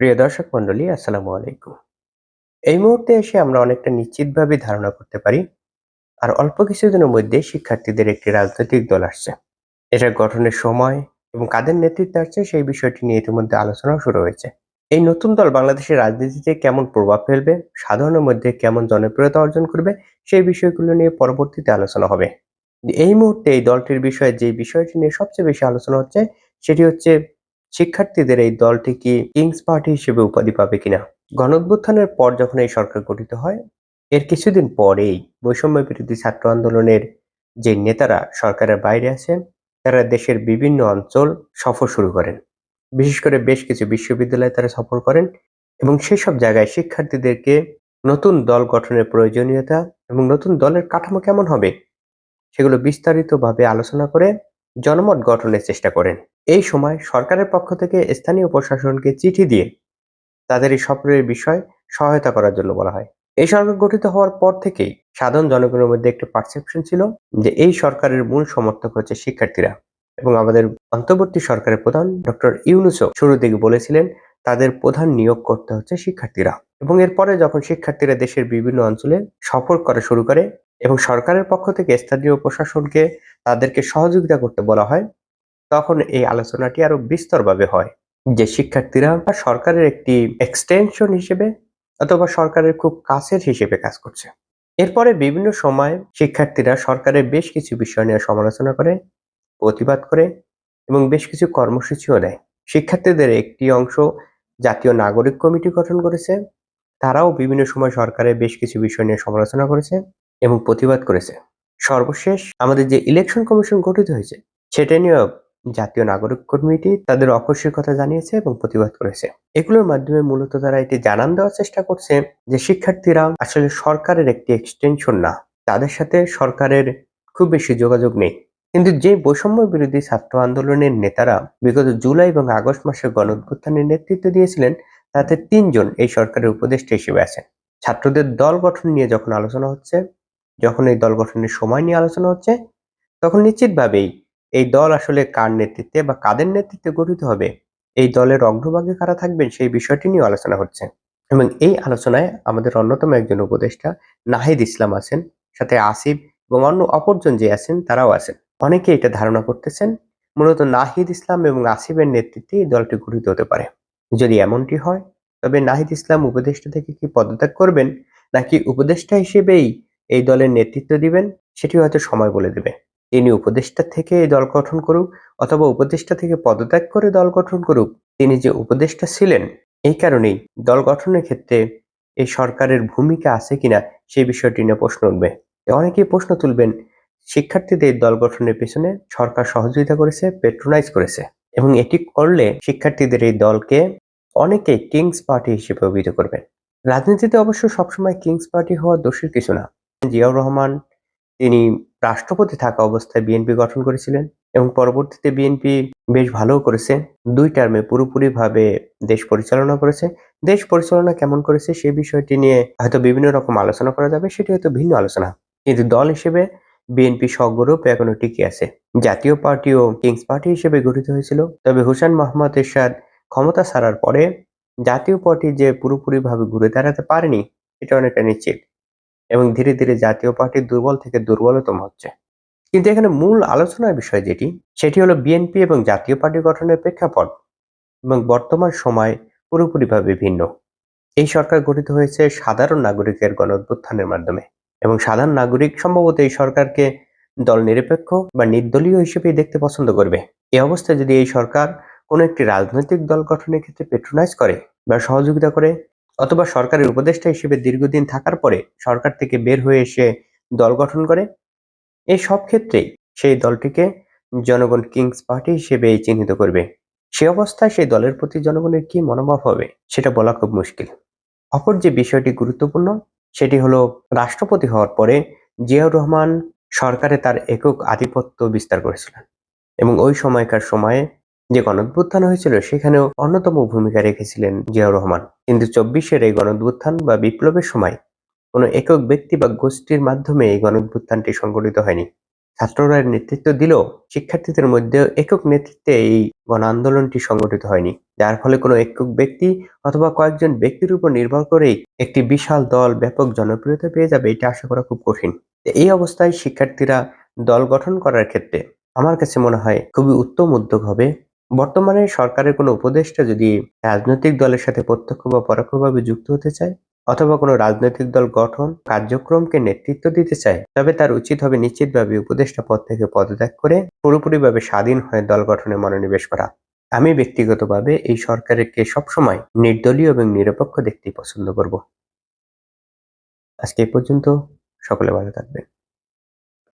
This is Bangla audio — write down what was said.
প্রিয় দর্শক মন্ডলী আসসালামু আলাইকুম। এই মুহূর্তে এসে আমরা অনেকটা নিশ্চিতভাবে ধারণা করতে পারি, আর অল্প কিছুদিনের মধ্যে শিক্ষার্থীদের একটি রাজনৈতিক দল আসছে। এটা গঠনের সময় এবং কাদের নেতৃত্বে আসছে সেই বিষয়টি নিয়ে ইতিমধ্যে আলোচনা শুরু হয়েছে। এই নতুন দল বাংলাদেশের রাজনীতিতে কেমন প্রভাব ফেলবে, সাধারণের মধ্যে কেমন জনপ্রিয়তা অর্জন করবে, সেই বিষয়গুলো নিয়ে পরবর্তীতে আলোচনা হবে। এই মুহূর্তে এই দলটির বিষয়ে যে বিষয়টি নিয়ে সবচেয়ে বেশি আলোচনা হচ্ছে, সেটি হচ্ছে শিক্ষার্থীদের এই দলটি কি কিংস পার্টি হিসেবে উপাধি পাবে কিনা? গণঅভ্যুত্থানের পর যখন এই সরকার গঠিত হয়, এর কিছুদিন পরেই বৈষম্য বিরোধী ছাত্র আন্দোলনের যে নেতারা সরকারের বাইরে আছেন, তারা দেশের বিভিন্ন অঞ্চল সফর শুরু করেন। বিশেষ করে বেশ কিছু বিশ্ববিদ্যালয়ে তারা সফর করেন এবং সেসব জায়গায় শিক্ষার্থীদেরকে নতুন দল গঠনের প্রয়োজনীয়তা এবং নতুন দলের কাঠামো কেমন হবে, সেগুলো বিস্তারিতভাবে আলোচনা করে জনমত গঠনের চেষ্টা করেন। এই সময় সরকারের পক্ষ থেকে স্থানীয় প্রশাসনকে চিঠি দিয়ে তাদের এই সফরের বিষয় সহায়তা করার জন্য বলা হয়। এই সরকার গঠিত হওয়ার পর থেকেই সাধারণ জনগণের মধ্যে একটি পারসেপশন ছিল যে এই সরকারের মূল সমর্থক হচ্ছে শিক্ষার্থীরা এবং আমাদের অন্তর্বর্তী সরকারের প্রধান ডক্টর ইউনুসও শুরুর দিকে বলেছিলেন, তাদের প্রধান নিয়োগ করতে হচ্ছে শিক্ষার্থীরা। এবং এরপরে যখন শিক্ষার্থীরা দেশের বিভিন্ন অঞ্চলে সফর করা শুরু করে এবং সরকারের পক্ষ থেকে স্থানীয় প্রশাসনকে তাদেরকে সহযোগিতা করতে বলা হয়, তখন এই আলোচনাটি আরও বিস্তরভাবে হয়। যে শিক্ষার্থীরা সরকারের একটি এক্সটেনশন হিসেবে অথবা সরকারের খুব কাছের হিসেবে কাজ করছে। এরপরে বিভিন্ন সময় শিক্ষার্থীরা সরকারের বেশ কিছু বিষয় নিয়ে সমালোচনা করে, প্রতিবাদ করে এবং বেশ কিছু কর্মসূচিও নেয় শিক্ষার্থীদের একটি অংশ জাতীয় নাগরিক কমিটি গঠন করেছে, তারাও বিভিন্ন সময় সরকারের বেশ কিছু বিষয় নিয়ে সমালোচনা করেছে এবং প্রতিবাদ করেছে। সর্বশেষ আমাদের যে ইলেকশন কমিশন গঠিত হয়েছে, সেটা নিয়েও জাতীয় নাগরিক কমিটি তাদের অখুশির কথা জানিয়েছে এবং প্রতিবাদ করেছে। এগুলোর মাধ্যমে মূলত তারা এটি জানান দেওয়ার চেষ্টা করছে যে শিক্ষার্থীরা আসলে সরকারের একটি এক্সটেনশন না, তাদের সাথে সরকারের খুব বেশি যোগাযোগ নেই। কিন্তু যে বৈষম্য বিরোধী ছাত্র আন্দোলনের নেতারা বিগত জুলাই এবং আগস্ট মাসে গণ নেতৃত্ব দিয়েছিলেন, তাতে তিনজন এই সরকারের উপদেষ্টা হিসেবে আছেন। ছাত্রদের দল গঠন নিয়ে যখন আলোচনা হচ্ছে যখন এই দল গঠনের সময় নিয়ে আলোচনা হচ্ছে, তখন নিশ্চিতভাবেই এই দল আসলে কার নেতৃত্বে বা কাদের নেতৃত্বে গঠিত হবে, এই দলের অগ্রভাগে কারা থাকবেন সেই বিষয়টি নিয়ে আলোচনা হচ্ছে। এবং এই আলোচনায় আমাদের অন্যতম একজন উপদেষ্টা নাহিদ ইসলাম আছেন, সাথে আসিফ এবং অন্য অপরজন যে আছেন তারাও আছেন। অনেকে এটা ধারণা করতেছেন, মূলত নাহিদ ইসলাম এবং আসিফের নেতৃত্বে এই দলটি গঠিত হতে পারে। যদি এমনটি হয়, তবে নাহিদ ইসলাম উপদেষ্টা থেকে কি পদত্যাগ করবেন, নাকি উপদেষ্টা হিসেবেই এই দলের নেতৃত্ব দিবেন, সেটি হয়তো সময় বলে দেবে। তিনি উপদেষ্টা থেকে এই দল গঠন করুক অথবা উপদেষ্টা থেকে পদত্যাগ করে দল গঠন করুক, তিনি যে উপদেষ্টা ছিলেন, এই কারণেই দল গঠনের ক্ষেত্রে এই সরকারের ভূমিকা আছে কিনা, সেই বিষয়টি নিয়ে প্রশ্ন উঠবে। অনেকেই প্রশ্ন তুলবেন, শিক্ষার্থীদের দল গঠনের পেছনে সরকার সহযোগিতা করেছে পেট্রোনাইজ করেছে, এবং এটি করলে শিক্ষার্থীদের এই দলকে অনেকে কিংস পার্টি হিসেবে অভিহিত করবেন রাজনীতিতে অবশ্য সবসময় কিংস পার্টি হওয়া দোষের কিছু না। জিয়াউর রহমান, তিনি রাষ্ট্রপতি থাকা অবস্থায় বিএনপি গঠন করেছিলেন এবং পরবর্তীতে বিএনপি বেশ ভালো করেছে। দুই টার্মে পুরোপুরি ভাবে দেশ পরিচালনা করেছে। দেশ পরিচালনা কেমন করেছে সেই বিষয়টি নিয়ে হয়তো বিভিন্ন রকম আলোচনা করা যাবে, সেটি হয়তো ভিন্ন আলোচনা। কিন্তু দল হিসেবে বিএনপি স্বগৌরব এখনও টিকে আছে। জাতীয় পার্টি ও কিংস পার্টি হিসেবে গঠিত হয়েছিল। তবে হুসেন মোহাম্মদ এরশাদ ক্ষমতা ছাড়ার পরে জাতীয় পার্টি যে পুরোপুরিভাবে ঘুরে দাঁড়াতে পারেনি, এটা অনেকটা নিশ্চিত। এবং ধীরে ধীরে জাতীয় পার্টি দুর্বল থেকে দুর্বলতম হচ্ছে। কিন্তু এখানে মূল আলোচনার বিষয় যেটি, সেটি হলো বিএনপি এবং জাতীয় পার্টি গঠনের প্রেক্ষাপট এবং বর্তমান সময় পুরোপুরিভাবে ভিন্ন। এই সরকার গঠিত হয়েছে সাধারণ নাগরিকের গণ মাধ্যমে এবং সাধারণ নাগরিক সম্ভবত এই সরকারকে দল নিরপেক্ষ বা নির্দলীয় হিসেবে দেখতে পছন্দ করবে। এই অবস্থায় যদি এই সরকার কোনো একটি রাজনৈতিক দল গঠনের ক্ষেত্রে পেট্রোনাইজ করে বা সহযোগিতা করে অথবা সরকারের উপদেষ্টা হিসেবে দীর্ঘদিন থাকার পরে সরকার থেকে বের হয়ে এসে দল গঠন করে। এই সব ক্ষেত্রেই সেই দলটিকে জনগণ কিংস পার্টি হিসেবে চিহ্নিত করবে। সে অবস্থায় সেই দলের প্রতি জনগণের কি মনোভাব হবে সেটা বলা খুব মুশকিল। অপর যে বিষয়টি গুরুত্বপূর্ণ, সেটি হলো রাষ্ট্রপতি হওয়ার পরে জিয়াউর রহমান সরকারে তার একক আধিপত্য বিস্তার করেছিলেন এবং ওই সময়কার সময়ে যে গণঅভ্যুত্থান হয়েছিল সেখানেও অন্যতম ভূমিকা রেখেছিলেন জিয়াউর রহমান। কিন্তু চব্বিশের এই গণঅভ্যুত্থান বা বিপ্লবের সময় কোনো একক ব্যক্তি বা গোষ্ঠীর মাধ্যমে এই গণঅভ্যুত্থানটি সংগঠিত হয়নি। ছাত্ররা নেতৃত্ব দিলেও শিক্ষার্থীদের মধ্যে একক নেতৃত্বে এই গণ আন্দোলনটি সংগঠিত হয়নি। যার ফলে কোনো একক ব্যক্তি অথবা কয়েকজন ব্যক্তির উপর নির্ভর করেই একটি বিশাল দল ব্যাপক জনপ্রিয়তা পেয়ে যাবে, এটা আশা করা খুব কঠিন। এই অবস্থায় শিক্ষার্থীরা দল গঠন করার ক্ষেত্রে আমার কাছে মনে হয় খুবই উত্তম উদ্যোগ হবে বর্তমানে সরকারের কোনো উপদেষ্টা যদি রাজনৈতিক দলের সাথে প্রত্যক্ষ বা পরোক্ষভাবে যুক্ত হতে চায়, অথবা কোনো রাজনৈতিক দল গঠন, কার্যক্রমকে নেতৃত্ব দিতে চায়, তবে তার উচিত হবে নিশ্চিতভাবে উপদেষ্টা পদ থেকে পদত্যাগ করে পুরোপুরিভাবে স্বাধীন হয়ে দল গঠনে মনোনিবেশ করা। আমি ব্যক্তিগতভাবে এই সরকারকে সবসময় নির্দলীয় এবং নিরপেক্ষ দেখতেই পছন্দ করব। আজকে এই পর্যন্ত সকলে ভালো থাকবেন।